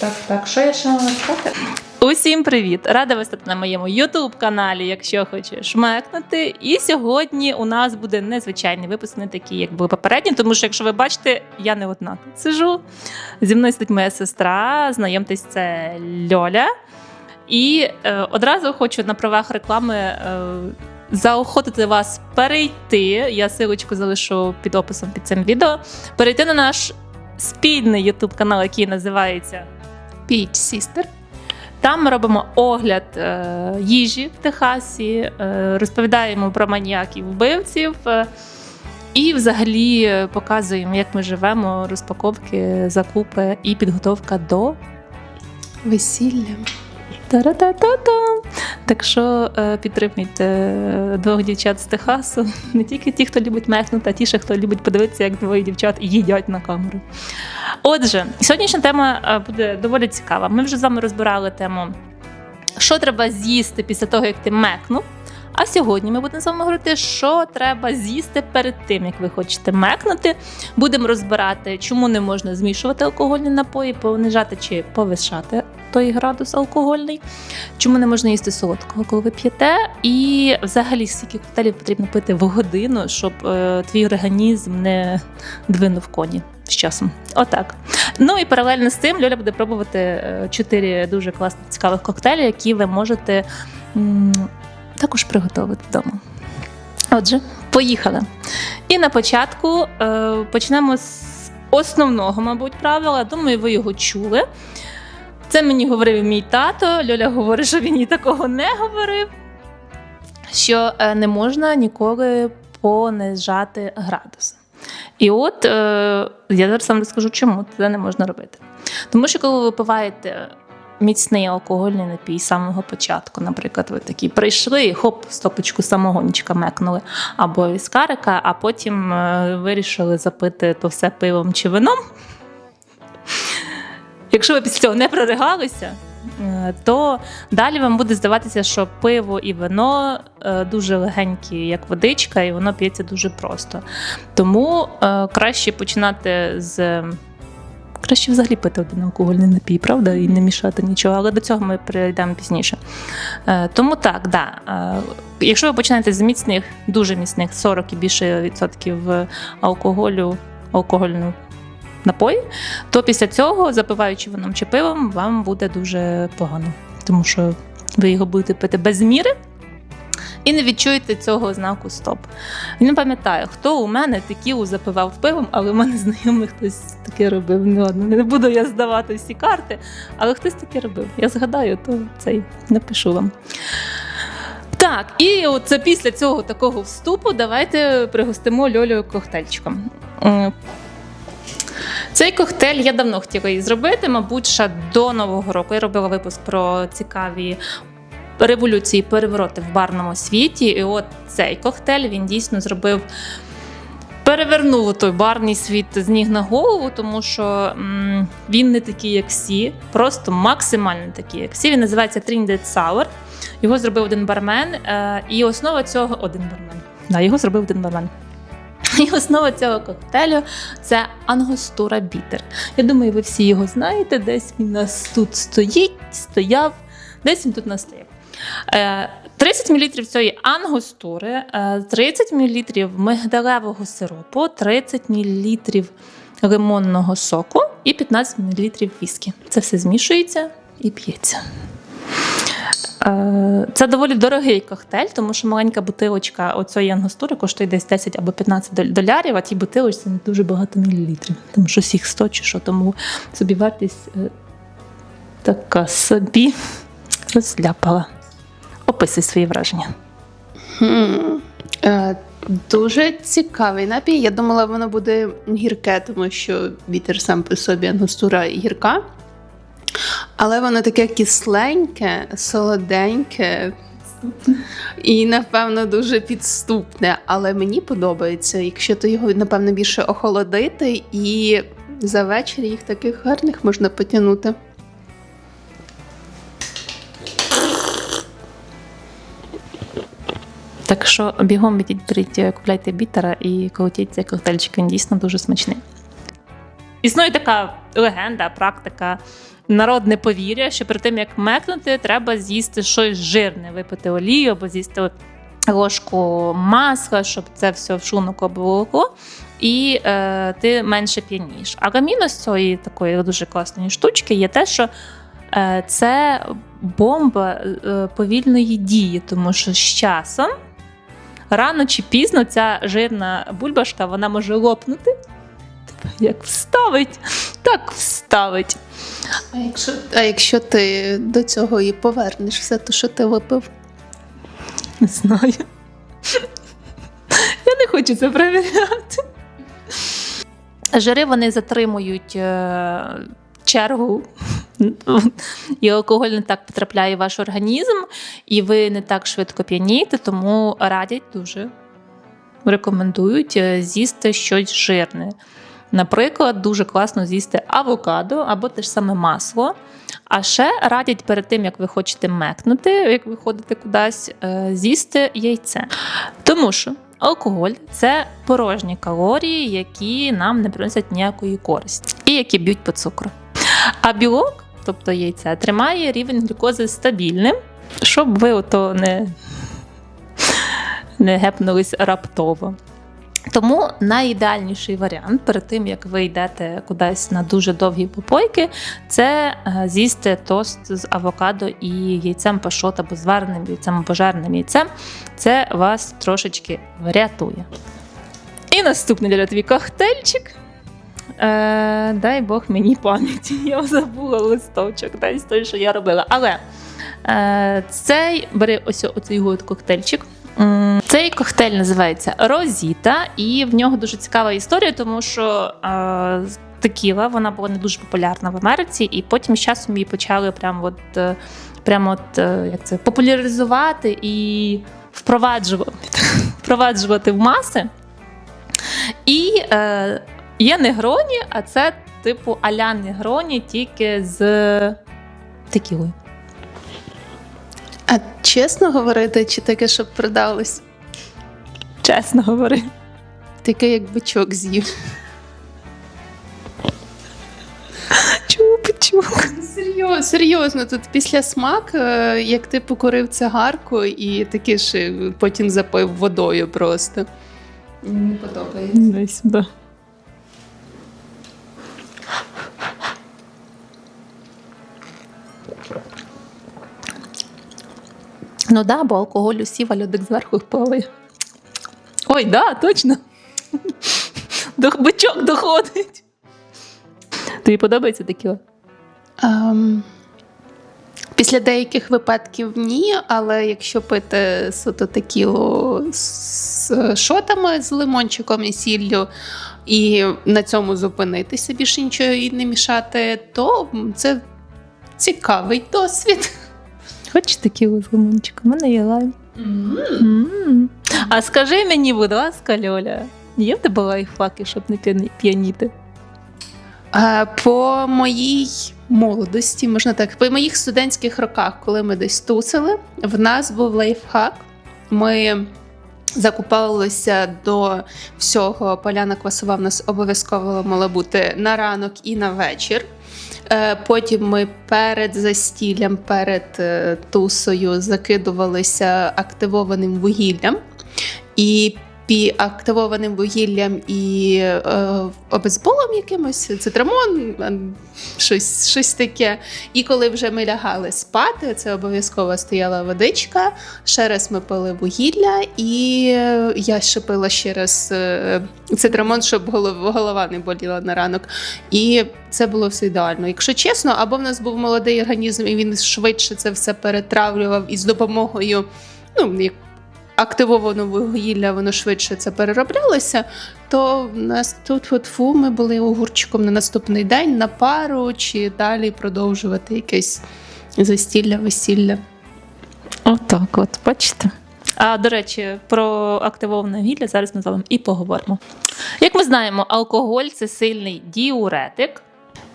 Так, так, що я ще мала сказати? Усім привіт! Рада вас стати на моєму youtube каналі, якщо хочеш мекнути. І сьогодні у нас буде незвичайний випуск, не такий, як були попередні, тому що, якщо ви бачите, я не одна тут сижу. Зі мною сидить моя сестра. Знайомтесь, це Льоля. І е, одразу хочу на правах реклами. Е, Заохотити вас перейти. Я силочку залишу під описом під цим відео. Перейти на наш спільний YouTube канал, який називається Peach Sister. там ми робимо огляд е, їжі в Техасі, е, розповідаємо про маніяків вбивців. Е, і взагалі показуємо, як ми живемо, розпаковки, закупи і підготовка до Весілля. Та-ра-та-та-та. Так що підтримуйте двох дівчат з Техасу. Не тільки ті, хто любить мехнути, а ті, хто любить подивитися, як двоє дівчат їдять на камеру. Отже, сьогоднішня тема е, буде доволі цікава. Ми вже з вами розбирали тему, що треба з'їсти після того, як ти мекнув. А сьогодні ми будемо з вами говорити, що треба з'їсти перед тим, як ви хочете мекнути. Будемо розбирати, чому не можна змішувати алкогольні напої, понижати чи повишати той градус алкогольний, чому не можна їсти солодкого, коли ви п'єте, і взагалі скільки коктейлів потрібно пити в годину, щоб е, твій організм не двинув коні з часом. Отак. Ну і паралельно з цим Льоля буде пробувати е, чотири дуже класних цікавих коктейлі, які ви можете також приготувати вдома. Отже, поїхали. І на початку е, почнемо з основного, мабуть, правила. Думаю, ви його чули. Це мені говорив мій тато. Льоля говорить, що він їй такого не говорив. Що е, не можна ніколи понижати градус. І от е, я зараз вам розкажу, чому це не можна робити. Тому що коли ви випиваєте міцний алкогольний напій з самого початку, наприклад, ви такі прийшли і хоп, стопочку самогончика мекнули, або віскарика, а потім е, вирішили запити то все пивом чи вином. Якщо ви після цього не проригалися, то далі вам буде здаватися, що пиво і вино е, дуже легенькі, як водичка, і воно п'ється дуже просто. Тому е, краще починати з. Краще взагалі пити один алкогольний напій, правда, і не мішати нічого, але до цього ми перейдемо пізніше. Е, тому так, да. Е, якщо ви починаєте з міцних, дуже міцних 40 і більше відсотків алкоголю, алкогольну напої, то після цього, запиваючи вином чи пивом, вам буде дуже погано, тому що ви його будете пити без міри. І не відчуєте цього знаку стоп. Не пам'ятаю, хто у мене текілу запивав пивом, але в мене знайомий хтось таке робив. Ну, ладно, не буду я здавати всі карти, але хтось таке робив. Я згадаю, то цей напишу вам. Так, і це після цього такого вступу давайте пригостимо Льолю коктейльчиком. Цей коктейль я давно хотіла її зробити, мабуть, ще до Нового року. Я робила випуск про цікаві революції, перевороти в барному світі. І от цей коктейль він дійсно зробив. Перевернув той барний світ з ніг на голову, тому що м, він не такий, як всі, просто максимально такий, як всі. Він називається Trinidad Sour. Його зробив один бармен, е, і основа цього один бармен. Да, його зробив один бармен. І основа цього коктейлю це ангостура бітер. Я думаю, ви всі його знаєте. Десь він у нас тут стоїть, стояв, десь він тут у нас стояв. Е, 30 мл цієї ангостури, е, 30 мл мигдалевого сиропу, 30 мл лимонного соку і 15 мл віскі. Це все змішується і п'ється. Е, Це доволі дорогий коктейль, тому що маленька бутилочка оцієї ангостури коштує десь 10 або 15 долярів, а тій бутилочці не дуже багато мілілітрів. Тому що всіх 100 чи що, тому собі вартість е, така собі розляпала. Описуй свої враження. Хм. Е, дуже цікавий напій. Я думала, воно буде гірке, тому що вітер сам по собі ангустура гірка. Але воно таке кисленьке, солоденьке. І, напевно, дуже підступне. Але мені подобається, якщо то його, напевно, більше охолодити, і за вечір їх таких гарних можна потягнути. Так що бігом ідіть, беріть, е, купляйте бітера і колотіть цей коктейльчик, він дійсно дуже смачний. Існує така легенда, практика, народне повір'я, що перед тим як мекнути, треба з'їсти щось жирне, випити олію або з'їсти ложку масла, щоб це все в шлунок обволокло. І е, ти менше п'яніш. А з цієї такої дуже класної штучки є те, що е, це бомба е, повільної дії, тому що з часом рано чи пізно ця жирна бульбашка вона може лопнути. Тебе Як вставить, так вставить. А якщо, а якщо ти до цього і повернеш все те, що ти випив? Не знаю. Я не хочу це перевіряти. Жири вони затримують е, чергу, і алкоголь не так потрапляє в ваш організм, і ви не так швидко п'янієте, тому радять дуже рекомендують е, з'їсти щось жирне. Наприклад, дуже класно з'їсти авокадо або те ж саме масло. А ще радять перед тим, як ви хочете мекнути, як ви ходите кудись, е, з'їсти яйце. Тому що алкоголь це порожні калорії, які нам не приносять ніякої користі, і які б'ють по цукру. А білок, тобто яйце, тримає рівень глюкози стабільним, щоб ви ото не, не гепнулись раптово. Тому найідеальніший варіант перед тим, як ви йдете кудись на дуже довгі попойки, це е, з'їсти тост з авокадо і яйцем пашот або звареним яйцем або жареним яйцем. Це вас трошечки врятує. І наступний для твій коктейльчик. Е, дай Бог мені пам'яті. Я забула листочок, десь той, що я робила. Але е, цей бери ось оцей коктейльчик. Цей коктейль називається Розіта, і в нього дуже цікава історія, тому що е, текіла вона була не дуже популярна в Америці, і потім з часом її почали прямо от, е, прямо от, е, як це, популяризувати і впроваджувати, впроваджувати в маси. І е, є негроні, а це типу аля негроні, тільки з текілою. А чесно говорити, чи таке, щоб продалось? Чесно говорю. Таке, як бичок з'їв. Чупа-чуп. Серйозно, серйозно, тут після смак, е, як ти покурив цигарку і таки ж е, потім запив водою просто. Не подобається. Десь, да. Ну да, бо алкоголь усів, а зверху плаває. Ой, да, точно. До бичок доходить. Тобі подобається текіла? Ем, після деяких випадків ні, але якщо пити суто текілу з шотами, з лимончиком і сіллю, і на цьому зупинитися, більше нічого і не мішати, то це цікавий досвід. Хочеш текілу з лимончиком? У мене є лайм. М. А скажи мені, будь ласка, Льоля, є в тебе лайфхаки, щоб не п'яні- п'яніти? Е, По моїй молодості, можна так, по моїх студентських роках, коли ми десь тусили, в нас був лайфхак. Ми закупалися до всього. Поляна квасова в нас обов'язково мала бути на ранок і на вечір. Е, Потім ми перед застіллям, перед е, тусою закидувалися активованим вугіллям. І активованим вугіллям і е, обезболом якимось, цитрамон, е, щось, щось таке. І коли вже ми лягали спати, це обов'язково стояла водичка. Ще раз ми пили вугілля, і е, я ще пила ще раз е, цитрамон, щоб голова, не боліла на ранок. І це було все ідеально. Якщо чесно, або в нас був молодий організм, і він швидше це все перетравлював і з допомогою. Ну, як активованого вугілля, воно швидше це перероблялося, то в нас тут от фу, ми були огурчиком на наступний день на пару чи далі продовжувати якесь застілля, весілля. Отак, от, бачите. А до речі, про активоване гілля зараз ми з вами і поговоримо. Як ми знаємо, алкоголь це сильний діуретик.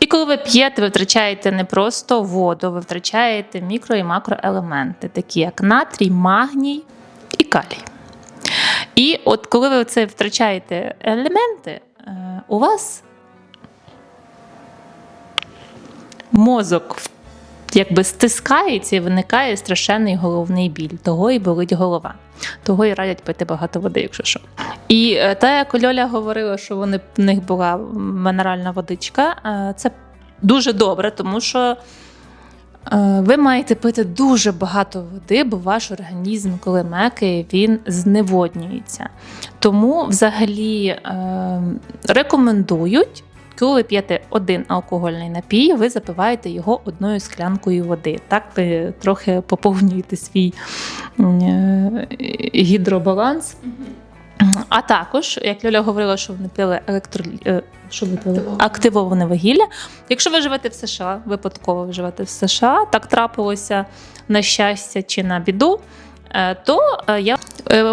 І коли ви п'єте, ви втрачаєте не просто воду, ви втрачаєте мікро і макроелементи, такі як натрій, магній калій. І от коли ви це втрачаєте елементи, е, у вас мозок якби стискається і виникає страшенний головний біль. Того і болить голова. Того і радять пити багато води, якщо що. І е, та, як Льоля говорила, що в них була мінеральна водичка, е, це дуже добре, тому що ви маєте пити дуже багато води, бо ваш організм, коли мекає, він зневоднюється. Тому взагалі е, рекомендують, коли ви п'єте один алкогольний напій, ви запиваєте його одною склянкою води. Так ви трохи поповнюєте свій е, гідробаланс. А також, як Льоля говорила, що вони пили електро... е, що ви пили? Активоване. вугілля. Якщо ви живете в США, випадково ви живете в США, так трапилося на щастя чи на біду, е, то е, я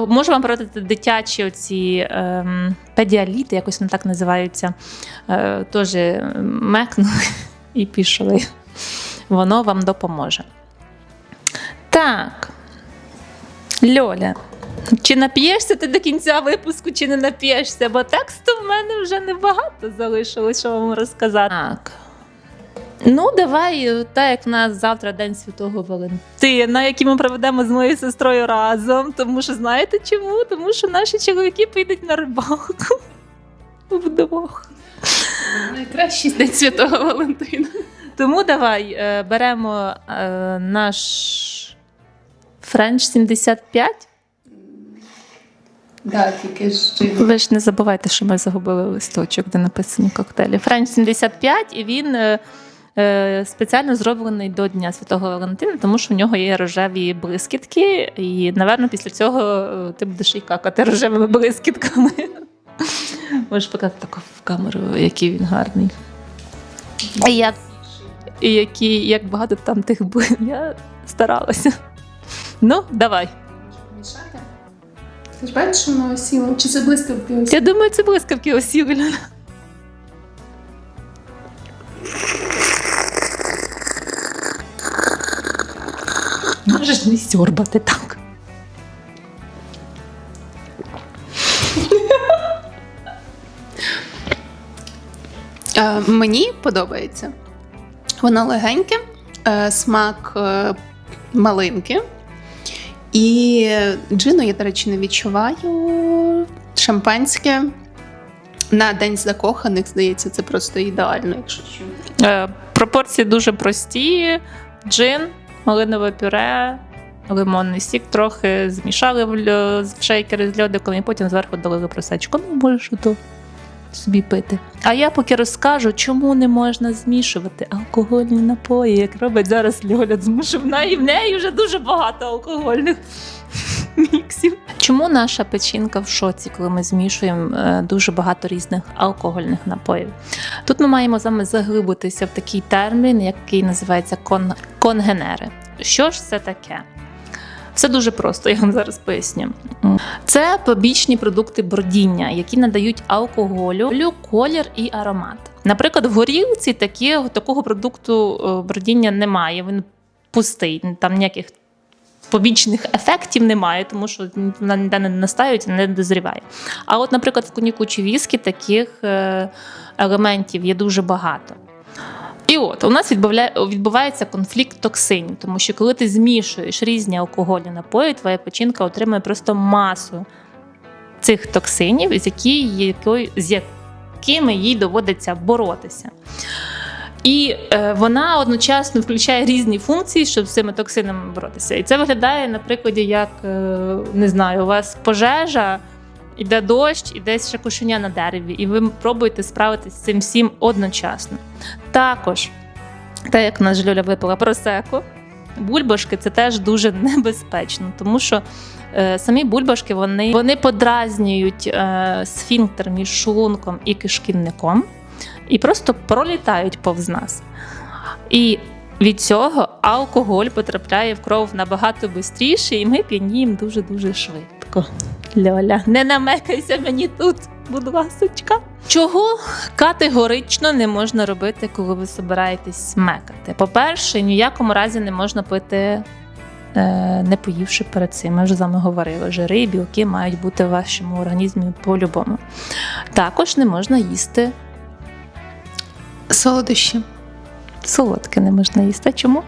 можу вам порадити дитячі оці ем, педіаліти, якось вони так називаються. Теж мекнули і пішли. Воно вам допоможе. Так. Льоля, чи нап'єшся ти до кінця випуску, чи не нап'єшся? Бо тексту в мене вже небагато залишилось, що вам розказати. Так. Ну, давай, так як в нас завтра День Святого Валентина, який ми проведемо з моєю сестрою разом. Тому що знаєте чому? Тому що наші чоловіки підуть на рибалку вдвох. Найкращий день Святого Валентина. Тому давай е, беремо е, наш Френч 75. Да, тільки ж Ви ж не забувайте, що ми загубили листочок, де написані коктейлі. Френч 75, і він е, е, спеціально зроблений до Дня Святого Валентина, тому що в нього є рожеві блискітки, і, напевно, після цього е, ти будеш і какати рожевими блискітками. Можеш показати таку в камеру, який він гарний. І як, і які, як багато там тих було. Я старалася. Ну, давай. Ти ж бачиш, що воно осіло? Чи це блискавки осіло? Я думаю, це блискавки осілі. Можеш не сьорбати так. Е, мені подобається. Воно легеньке, е, смак е, малинки. І джину я, до речі, не відчуваю. Шампанське на день закоханих, здається, це просто ідеально, якщо що. Е, пропорції дуже прості: джин, малинове пюре, лимонний сік, трохи змішали в, шейкери з льодиком і потім зверху долили просечку. Ну, можеш ото собі пити. А я поки розкажу, чому не можна змішувати алкогольні напої, як робить зараз Льоля, в неї в неї вже дуже багато алкогольних міксів. Чому наша печінка в шоці, коли ми змішуємо е, дуже багато різних алкогольних напоїв? Тут ми маємо з вами заглибитися в такий термін, який називається кон- конгенери. Що ж це таке? Все дуже просто, я вам зараз поясню. Це побічні продукти бродіння, які надають алкоголю колір і аромат. Наприклад, в горілці такі, такого продукту е, бродіння немає. Він пустий, там ніяких побічних ефектів немає, тому що вона ніде не настаюється, не дозріває. А от, наприклад, в коньяку чи віскі таких е, елементів є дуже багато. І от у нас відбувається конфлікт токсинів, тому що коли ти змішуєш різні алкогольні напої, твоя печінка отримує просто масу цих токсинів, з, які, з якими їй доводиться боротися. І е, вона одночасно включає різні функції, щоб з цими токсинами боротися. І це виглядає на прикладі, як е, не знаю, у вас пожежа, іде дощ, і десь ще кошеня на дереві, і ви пробуєте справитися з цим всім одночасно. Також, те, як наш Льоля випила просеку, бульбашки це теж дуже небезпечно, тому що е, самі бульбашки вони, вони подразнюють е, сфінктер між шлунком і кишківником і просто пролітають повз нас. І від цього алкоголь потрапляє в кров набагато швидше, і ми п'яніємо дуже-дуже швидко. Льоля, не намекайся мені тут, будь ласочка. Чого категорично не можна робити, коли ви збираєтесь смекати? По-перше, ні в якому разі не можна пити, е, не поївши перед цим. Ми вже з вами говорили. Жири і білки мають бути в вашому організмі по-любому. Також не можна їсти Солодощі. Солодке не можна їсти. Чому?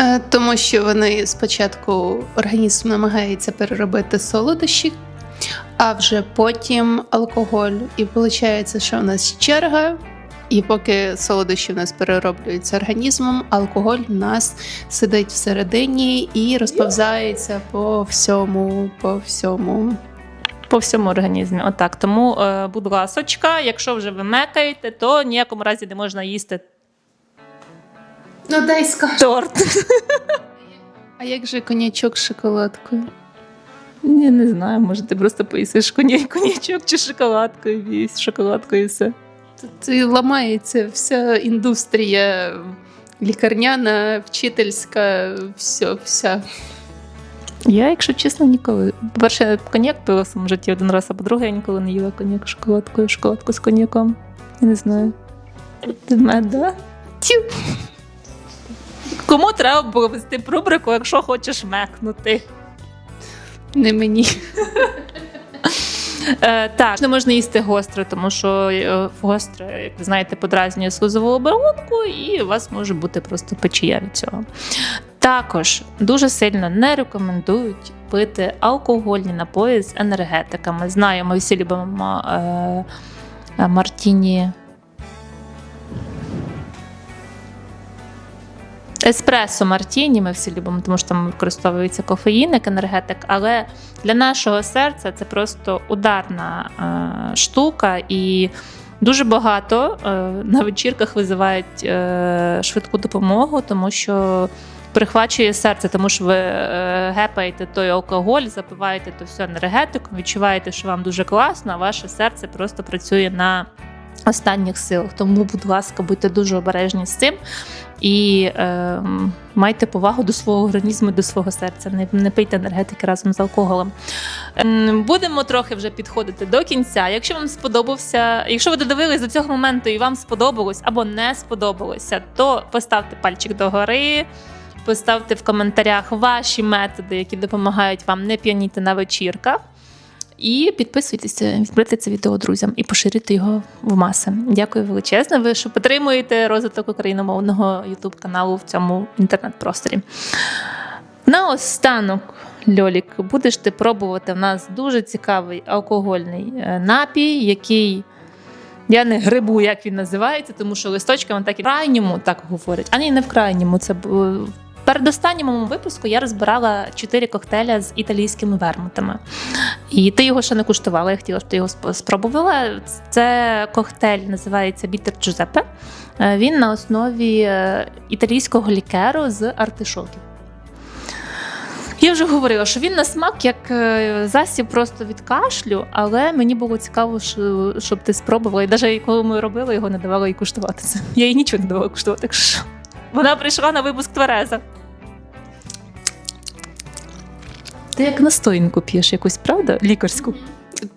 Е, Тому що вони спочатку організм намагається переробити солодощі, а вже потім алкоголь. І виходить, що у нас черга. І поки солодощі в нас перероблюються організмом, алкоголь в нас сидить всередині і розповзається по всьому, по всьому. По всьому організмі. Отак. Тому, е, будь ласочка, якщо вже ви мекаєте, то ніякому разі не можна їсти Ну дай скажу. торт. А як же конячок з шоколадкою? Я не знаю, може ти просто поїсиш коня- конячок чи шоколадкою, і з шоколадкою і все. Тут і ламається вся індустрія лікарняна, вчительська, все, вся. Я, якщо чесно, ніколи. По-перше, коньяк пила в своєму житті один раз, а по-друге, я ніколи не їла коньяк з шоколадкою, шоколадку з коньяком. Я не знаю. Ти мед, да? Тю. Кому треба було вести рубрику, якщо хочеш мекнути? Не мені. Е, так, не можна їсти гостре, тому що е, гостре, як ви знаєте, подразнює слизову оболонку, і у вас може бути просто печія від цього. Також дуже сильно не рекомендують пити алкогольні напої з енергетиками. Знаю, ми всі любимо е, е, Мартіні. Еспресо Мартіні ми всі любимо, тому що там використовується кофеїн як енергетик, але для нашого серця це просто ударна е, штука, і дуже багато е, на вечірках визивають е, швидку допомогу, тому що прихвачує серце, тому що ви е, гепаєте той алкоголь, запиваєте то все енергетиком, відчуваєте, що вам дуже класно, а ваше серце просто працює на останніх силах. Тому, будь ласка, будьте дуже обережні з цим. І е, майте повагу до свого організму до свого серця. Не, не пийте енергетики разом з алкоголем. Ем, Будемо трохи вже підходити до кінця. Якщо вам сподобався, якщо ви додивились до цього моменту і вам сподобалось або не сподобалося, то поставте пальчик догори. Поставте в коментарях ваші методи, які допомагають вам не п'яніти на вечірках. І підписуйтеся, відберете це відео друзям і поширюйте його в маси. Дякую величезне, ви що підтримуєте розвиток україномовного ютуб каналу в цьому інтернет-просторі. Наостанок, Льолік, будеш ти пробувати. У нас дуже цікавий алкогольний е, напій, який. Я не грибу, як він називається, тому що листочками так і в крайньому так говорять. А ні, не в крайньому. Це в передостанньому випуску я розбирала чотири коктейля з італійськими вермутами. І ти його ще не куштувала, я хотіла, щоб ти його спробувала. Це коктейль називається Бітер Джузеппе. Е, Він на основі е, італійського лікеру з артишоків. Я вже говорила, що він на смак як е, засіб просто від кашлю, але мені було цікаво, щоб ти спробувала. І навіть коли ми робили, його не давала їй куштувати це. Я їй нічого не давала куштувати. Вона прийшла на випуск Твереза. Ти як настоянку п'єш якусь, правда? Лікарську.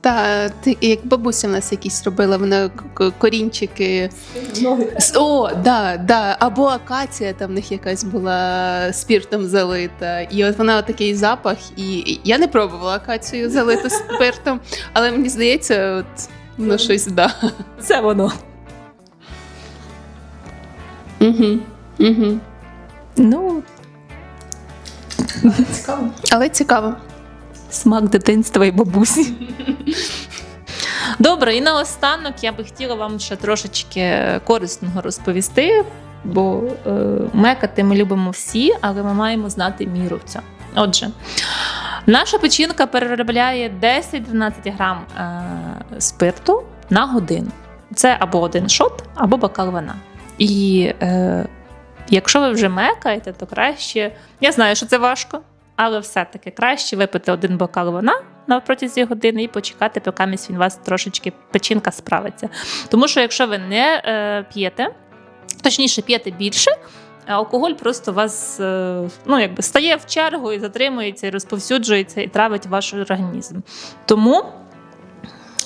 Та ти як бабуся в нас якісь робила, вона корінчики. О, да, да. Або акація там в них якась була спіртом залита. І от вона такий запах. І я не пробувала акацію залиту спиртом, але мені здається, от воно щось да. Це воно. Угу. Угу. Ну, Цікаво. Але цікаво. смак дитинства і бабусі. Добре, і наостанок я би хотіла вам ще трошечки корисного розповісти, бо е, мекати ми любимо всі, але ми маємо знати міру в цьому. Отже, наша печінка переробляє 10-12 грам е, спирту на годину. Це або один шот, або бокал вина. І е, якщо ви вже мекаєте, то краще. Я знаю, що це важко, але все-таки краще випити один бокал вина на протязі години і почекати, поки він вас трошечки печінка справиться. Тому що якщо ви не е, п'єте, точніше п'єте більше. Алкоголь просто вас е, ну, якби стає в чергу і затримується, і розповсюджується, і травить ваш організм. Тому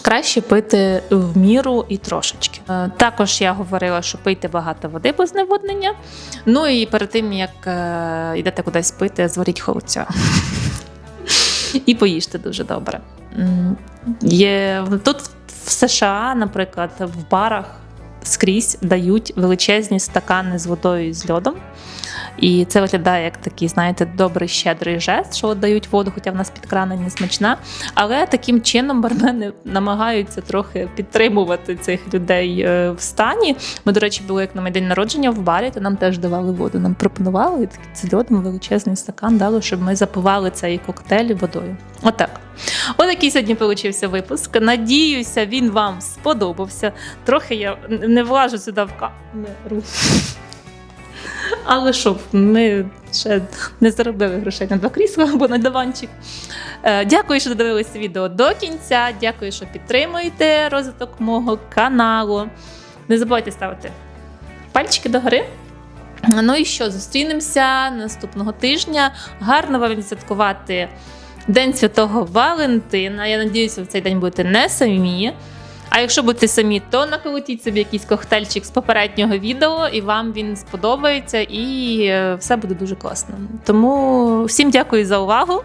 краще пити в міру і трошечки. Е, Також я говорила, що пийте багато води без зневоднення. Ну і перед тим як е, йдете кудись пити, зваріть холодця. І поїжте дуже добре. Є тут в США, наприклад, в барах скрізь дають величезні стакани з водою і з льодом. І це виглядає як такий, знаєте, добрий щедрий жест, що от дають воду, хоча в нас під крана не смачна. Але таким чином бармени намагаються трохи підтримувати цих людей е, в стані. Ми, до речі, були як на мій день народження в барі, то нам теж давали воду. Нам пропонували і з льодом величезний стакан дали, щоб ми запивали цей коктейль водою. Отак. Отакий сьогодні получився випуск. Надіюся, він вам сподобався. Трохи я не влажу сюди в камеру. Але що, ми ще не заробили грошей на два крісла або на диванчик. Е, Дякую, що додивилися відео до кінця. Дякую, що підтримуєте розвиток мого каналу. Не забувайте ставити пальчики догори. Ну і що, зустрінемося наступного тижня. Гарно вам відсвяткувати День Святого Валентина. Я надіюся, в цей день будете не самі. А якщо будете самі, то наколотіть собі якийсь коктейльчик з попереднього відео, і вам він сподобається, і е, все буде дуже класно. Тому всім дякую за увагу.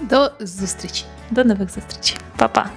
До зустрічі! До нових зустрічей. Па-па!